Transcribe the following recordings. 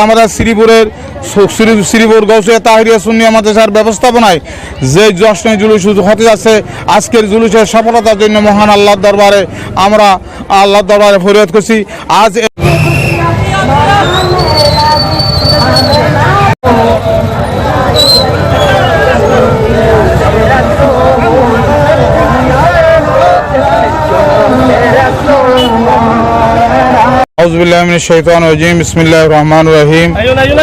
আমরা শ্রীপুরের শ্রী- শ্রীপুর গৌসিয়া তাহরিয়া সুন্নি মাদ্রাসার ব্যবস্থাপনায় যে জশ্নে জুলুস হতে যাচ্ছে, আজকের জুলুসের সফলতার জন্য মহান আল্লাহর দরবারে আমরা আল্লাহর দরবারে ফরিয়াদ করছি। আজ আউজবিল্লাহিনশাইতানজিম বিসমিল্লাহ রহমান রহিম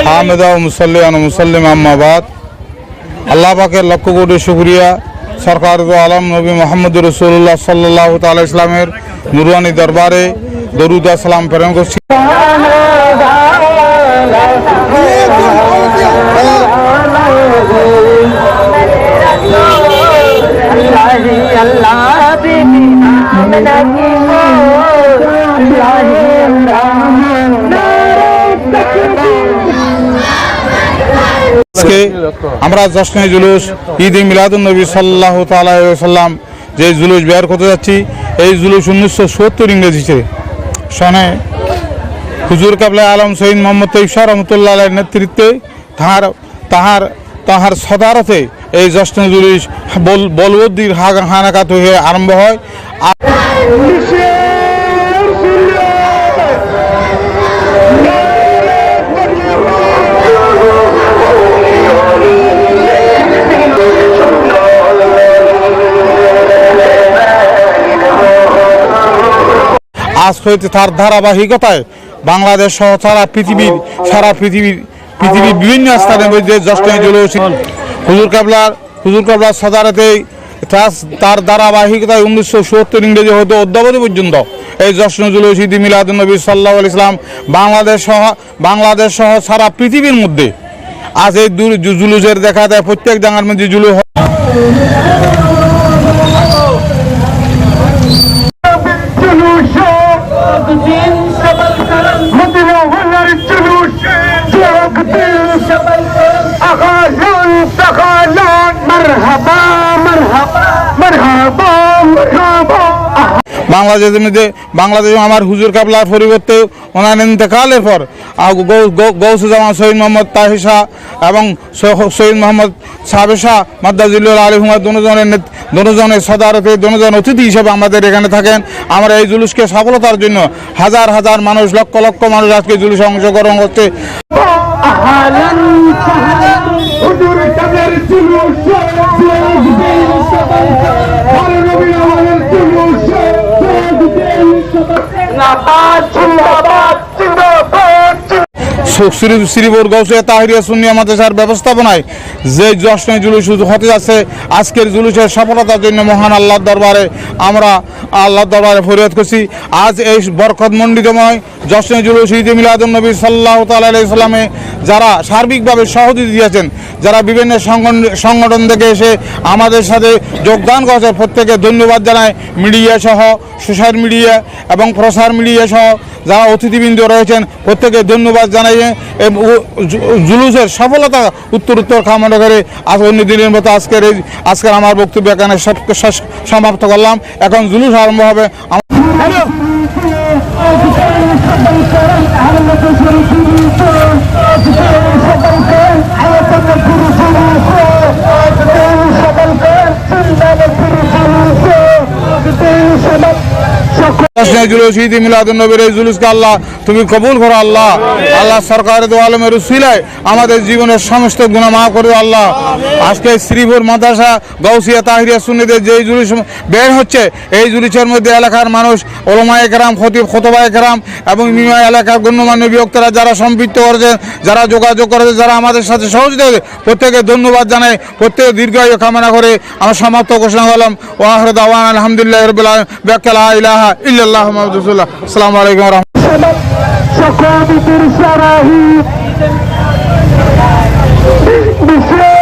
হামদা মুসল্লান মুসল্লিম আম্মাবাদ আল্লাহ পাকের লক্ষ কোটি শুক্রিয়া সরকার আলম নবী মোহাম্মদ রসুল্লাহ সাল্লাহ তাল্লাহ ইসলামের নুরানি দরবারে দরুদ আসসালাম প্রেরণ করছি আল্লাহ আজকে আমরা জশ্নে জুলুস, ঈদ মিলাদুলনবী সাল্লাহ তাল্লাম যে জুলুস বের করতে যাচ্ছি, এই জুলুস উনিশশো সত্তর ইংরেজিতে সনে হুজুর কাবলা আলম সঈদ মোহাম্মদ ইফসার রহমতুল্লাহ নেতৃত্বে তাহার তাহার তাহার সদারতে এই জশ্নে জুলুস বলবদ্দির হানাকাত হয়ে আরম্ভ হয়। আজ হইতে তার ধারাবাহিকতায়। বাংলাদেশ সহ সারা পৃথিবীর সারা পৃথিবীর পৃথিবীর বিভিন্ন স্থানে মধ্যে জশ্নে জুলুস। হুজুর কাবলার হুজুর কাবলার সদারতে তার- ধারাবাহিকতায় উনিশশো সত্তর ইংরেজি হতে অদ্যাবধি পর্যন্ত। এই জশ্ন জুলুস ঈদ মিলাদুল নবী সাল্লাহ ইসলাম বাংলাদেশ সহ বাংলাদেশ সহ সারা পৃথিবীর মধ্যে। আজ এই জুলুসের দেখা দেয় প্রত্যেক জায়গার মধ্যে জুলুস বাংলাদেশের মধ্যে বাংলাদেশে আমার হুজুর কাবলার পরিবর্তে ওনার ইন্তেকালের পর গৌসুজামান সৈয়দ মোহাম্মদ তাহিসা এবং সহ- সৈয়দ মোহাম্মদ সাবেশা মাদ্দাজুল্লাহ আলী হুমার দুজনের দুজনের সদারতে দুজন অতিথি হিসেবে আমাদের এখানে থাকেন আমরা এই জুলুসকে সফলতার জন্য হাজার হাজার মানুষ লক্ষ লক্ষ মানুষ আজকে জুলুসে অংশগ্রহণ করছে जिंदाबाद जिंदाबाद শ্রী শ্রীপুর গৌসিয়া তাহিরিয়া সুন্নিয়া মাদ্রাসার ব্যবস্থাপনায় যে জশ্নে জুলুস হতে যাচ্ছে আজকের জুলুসের সফলতার জন্য মহান আল্লাহর দরবারে আমরা আল্লাহর দরবারে ফরিয়াদ করছি। আজ এই বরকত মণ্ডিতময় জশ্নে জুলুস ঈদ মিলাদুল নবী সাল্লাহ তাল্লামে যারা সার্বিকভাবে সহযোগী দিয়েছেন যারা বিভিন্ন সংগঠন- থেকে এসে আমাদের সাথে যোগদান করেছে, প্রত্যেকে ধন্যবাদ জানায়। মিডিয়া সহ, সোশ্যাল মিডিয়া এবং প্রসার মিডিয়া সহ যারা অতিথিবৃন্দ রয়েছেন, প্রত্যেকে ধন্যবাদ জানাই জুলুসের সফলতা উত্তর উত্তর কামনা করে আজ অন্য দিনের মতো আজকের এই আজকের আমার বক্তব্য এখানে সমাপ্ত করলাম। এখন জুলুস আরম্ভ হবে আম- জুলুস ঈদ মিলাদুন এই জুলুসকে আল্লাহ, তুমি কবুল করো আল্লাহ। আল্লাহ সরকারের দো আলমের উসিলায় আমাদের জীবনের সমস্ত গুণা মাফ আল্লাহ। আজকে শ্রীপুর মাদ্রাসা গৌসিয়া তাহিরিয়া, সুন্নিদের যে জুলুস বের হচ্ছে, এই জুলুসের মধ্যে এলাকার মানুষ, ওলমায় কেরাম, খতিব, খতবায় কেরাম এবং মিমা এলাকার গণ্যমান্য বিভক্তরা যারা সম্পৃক্ত করেছেন যারা যোগাযোগ করেছে, যারা আমাদের সাথে সহযোগিতা প্রত্যেকে ধন্যবাদ জানাই, প্রত্যেকে দীর্ঘায়ু কামনা করে আমরা সমাপ্ত ঘোষণা করলাম। ওয়াহর দাওয়ান আলহামদুলিল্লাহ রবিল ব্যাখ্যা রাসূলুল্লাহ আসসালামু সকবিতের সারাহি বিশ্বের